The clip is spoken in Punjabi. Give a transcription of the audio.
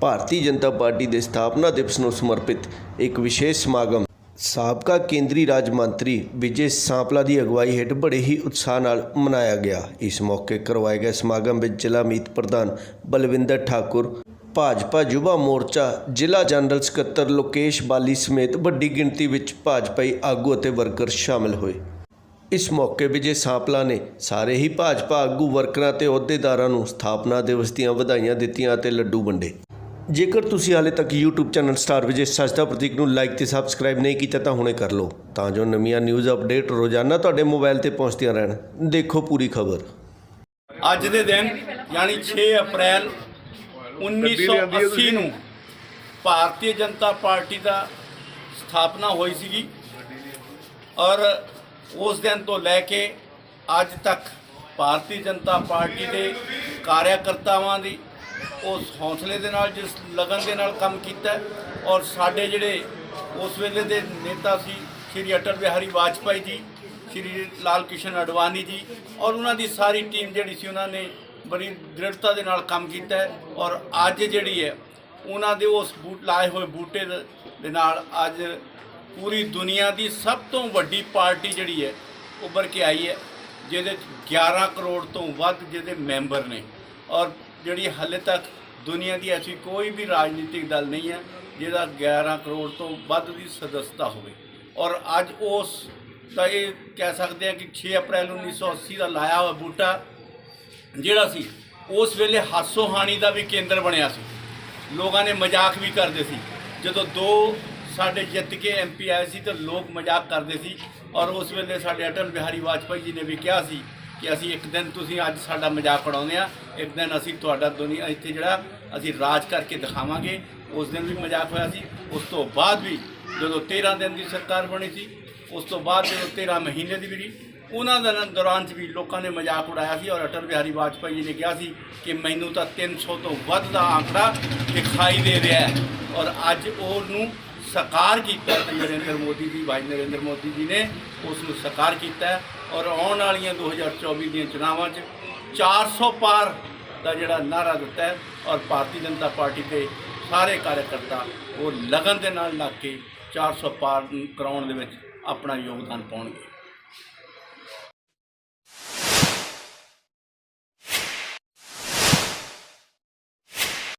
ਭਾਰਤੀ ਜਨਤਾ ਪਾਰਟੀ ਦੇ ਸਥਾਪਨਾ ਦਿਵਸ ਨੂੰ ਸਮਰਪਿਤ ਇੱਕ ਵਿਸ਼ੇਸ਼ ਸਮਾਗਮ। ਸਾਬਕਾ ਕੇਂਦਰੀ ਰਾਜ ਮੰਤਰੀ ਵਿਜੇ ਸਾਂਪਲਾ ਦੀ ਅਗਵਾਈ ਹੇਠ ਬੜੇ ਹੀ ਉਤਸ਼ਾਹ ਨਾਲ ਮਨਾਇਆ ਗਿਆ। ਇਸ ਮੌਕੇ ਕਰਵਾਏ ਗਏ ਸਮਾਗਮ ਵਿੱਚ ਜ਼ਿਲ੍ਹਾ ਮੀਤ ਪ੍ਰਧਾਨ ਬਲਵਿੰਦਰ ਠਾਕੁਰ, ਭਾਜਪਾ ਯੁਵਾ ਮੋਰਚਾ, ਜ਼ਿਲ੍ਹਾ ਜਨਰਲ ਸਕੱਤਰ ਲੋਕੇਸ਼ ਬਾਲੀ ਸਮੇਤ ਵੱਡੀ ਗਿਣਤੀ ਵਿੱਚ ਭਾਜਪਾਈ ਆਗੂ ਅਤੇ ਵਰਕਰ ਸ਼ਾਮਲ ਹੋਏ। ਇਸ ਮੌਕੇ ਵਿਜੇ ਸਾਂਪਲਾ ਨੇ ਸਾਰੇ ਹੀ ਭਾਜਪਾ ਆਗੂ, ਵਰਕਰਾਂ ਤੇ ਅਹੁਦੇਦਾਰਾਂ ਨੂੰ ਸਥਾਪਨਾ ਦਿਵਸ ਦੀਆਂ ਵਧਾਈਆਂ ਦਿੱਤੀਆਂ ਅਤੇ ਲੱਡੂ ਵੰਡੇ। ਜੇਕਰ ਤੁਸੀਂ ਹਾਲੇ ਤੱਕ YouTube channel star Vijay Sajda Prateek ਨੂੰ ਲਾਈਕ ਤੇ ਸਬਸਕ੍ਰਾਈਬ ਨਹੀਂ ਕੀਤਾ ਤਾਂ ਹੁਣੇ ਕਰ ਲਓ। ਤਾਂ ਜੋ ਨਵੀਆਂ ਨਿਊਜ਼ ਅਪਡੇਟ ਰੋਜ਼ਾਨਾ ਤੁਹਾਡੇ ਮੋਬਾਈਲ ਤੇ ਪਹੁੰਚਦੀਆਂ ਰਹਿਣ। ਦੇਖੋ ਪੂਰੀ ਖਬਰ। ਅੱਜ ਦੇ ਦਿਨ, ਯਾਨੀ 6 ਅਪ੍ਰੈਲ 1980 ਨੂੰ ਭਾਰਤੀ ਜਨਤਾ ਪਾਰਟੀ ਦਾ ਸਥਾਪਨਾ ਹੋਈ ਸੀਗੀ ਔਰ ਉਸ ਦਿਨ ਤੋਂ ਲੈ ਕੇ ਅੱਜ ਤੱਕ ਭਾਰਤੀ ਜਨਤਾ ਪਾਰਟੀ ਦੇ ਕਾਰਿਆਕਰਤਾਵਾਂ ਦੀ ਉਸ ਹੌਸਲੇ ਦੇ ਨਾਲ, ਜਿਸ ਲਗਨ ਦੇ ਨਾਲ ਕੰਮ ਕੀਤਾ ਔਰ ਸਾਡੇ ਜਿਹੜੇ ਉਸ ਵੇਲੇ ਦੇ ਨੇਤਾ ਸੀ, ਸ਼੍ਰੀ ਅਟਲ ਬਿਹਾਰੀ ਵਾਜਪਾਈ ਜੀ, ਸ਼੍ਰੀ ਲਾਲ ਕਿਸ਼ਨ ਅਡਵਾਨੀ ਜੀ ਔਰ ਉਹਨਾਂ ਦੀ ਸਾਰੀ ਟੀਮ ਜਿਹੜੀ ਸੀ, ਉਹਨਾਂ ਨੇ ਬੜੀ ਦ੍ਰਿੜਤਾ ਦੇ ਨਾਲ ਕੰਮ ਕੀਤਾ ਔਰ ਅੱਜ ਜਿਹੜੀ ਹੈ, ਉਹਨਾਂ ਦੇ ਉਸ ਬੂਟ ਲਾਏ ਹੋਏ ਬੂਟੇ ਦੇ ਦੇ ਨਾਲ ਅੱਜ ਪੂਰੀ ਦੁਨੀਆ ਦੀ ਸਭ ਤੋਂ ਵੱਡੀ ਪਾਰਟੀ ਜਿਹੜੀ ਹੈ, ਉੱਭਰ ਕੇ ਆਈ ਹੈ, ਜਿਹਦੇ 'ਚ 11 ਕਰੋੜ ਤੋਂ ਵੱਧ ਜਿਹਦੇ ਮੈਂਬਰ ਨੇ ਔਰ ਜਿਹੜੀ ਹਾਲੇ ਤੱਕ ਦੁਨੀਆ ਦੀ ਐਸੀ ਕੋਈ ਵੀ ਰਾਜਨੀਤਿਕ ਦਲ ਨਹੀਂ ਹੈ ਜਿਹਦਾ 11 ਕਰੋੜ ਤੋਂ ਵੱਧ ਦੀ ਸਦਸਤਾ ਹੋਵੇ। ਔਰ ਅੱਜ ਉਸ ਤਾਂ ਇਹ ਕਹਿ ਸਕਦੇ ਆ ਕਿ 6 ਅਪ੍ਰੈਲ 1980 ਦਾ ਲਾਇਆ ਹੋਇਆ ਬੂਟਾ ਜਿਹੜਾ ਸੀ, ਉਸ ਵੇਲੇ ਹਾਸੋ ਹਾਣੀ ਦਾ ਵੀ ਕੇਂਦਰ ਬਣਿਆ ਸੀ। ਲੋਕਾਂ ਨੇ ਮਜ਼ਾਕ ਵੀ ਕਰਦੇ ਸੀ। ਜਦੋਂ ਦੋ ਸਾਡੇ ਜਿੱਤ ਕੇ ਐਮਪੀ ਆਏ ਸੀ ਤਾਂ ਲੋਕ ਮਜ਼ਾਕ ਕਰਦੇ ਸੀ। ਔਰ ਉਸ ਵੇਲੇ ਸਾਡੇ ਅਟਲ ਬਿਹਾਰੀ ਵਾਜਪਾਈ ਜੀ ਨੇ ਵੀ ਕਿਹਾ ਸੀ ਕਿ ਅਸੀਂ ਇੱਕ ਦਿਨ ਤੁਸੀਂ ਅੱਜ ਸਾਡਾ ਮਜ਼ਾਕ ਉਡਾਉਂਦੇ ਆ ਇੱਕ ਦਿਨ ਅਸੀਂ ਤੁਹਾਡਾ ਦੁਨੀਆ ਇੱਥੇ ਜਿਹੜਾ ਅਸੀਂ ਰਾਜ ਕਰਕੇ ਦਿਖਾਵਾਂਗੇ ਉਸ ਦਿਨ ਵੀ ਮਜ਼ਾਕ ਹੋਇਆ ਸੀ। ਉਸ ਤੋਂ ਬਾਅਦ ਵੀ ਜਦੋਂ 13 ਦਿਨ ਦੀ ਸਰਕਾਰ ਬਣੀ ਸੀ ਉਸ ਤੋਂ ਬਾਅਦ ਜਦੋਂ 13 ਮਹੀਨੇ ਦੀ ਵੀ ਰਹੀ, ਉਹਨਾਂ ਦੇ ਦੌਰਾਨ 'ਚ ਵੀ ਲੋਕਾਂ ਨੇ ਮਜ਼ਾਕ ਉਡਾਇਆ ਸੀ ਔਰ ਅਟਲ ਬਿਹਾਰੀ ਵਾਜਪਾਈ ਜੀ ਨੇ ਕਿਹਾ ਸੀ ਕਿ ਮੈਨੂੰ ਤਾਂ 300 ਤੋਂ ਵੱਧ ਦਾ ਆંકੜਾ ਦਿਖਾਈ ਦੇ ਰਿਹਾ ਹੈ। ਔਰ ਅੱਜ ਉਹਨੂੰ ਸਾਕਾਰ ਕੀਤਾ ਨਰਿੰਦਰ ਮੋਦੀ ਜੀ ਭਾਈ ਨਰਿੰਦਰ ਮੋਦੀ ਜੀ ਨੇ ਉਸ ਨੂੰ ਸਾਕਾਰ ਕੀਤਾ ਔਰ ਆਉਣ ਵਾਲੀਆਂ 2024 ਦੀਆਂ ਚੁਣਾਵਾਂ 'ਚ 400 ਪਾਰ ਦਾ ਜਿਹੜਾ ਨਾਰਾ ਦਿੱਤਾ ਹੈ ਔਰ ਭਾਰਤੀ ਜਨਤਾ ਪਾਰਟੀ ਦੇ ਸਾਰੇ ਕਾਰਜਕਰਤਾ ਉਹ ਲਗਨ ਦੇ ਨਾਲ ਲੱਗ ਕੇ 400 ਪਾਰ ਕਰਾਉਣ ਦੇ ਵਿੱਚ ਆਪਣਾ ਯੋਗਦਾਨ ਪਾਉਣਗੇ।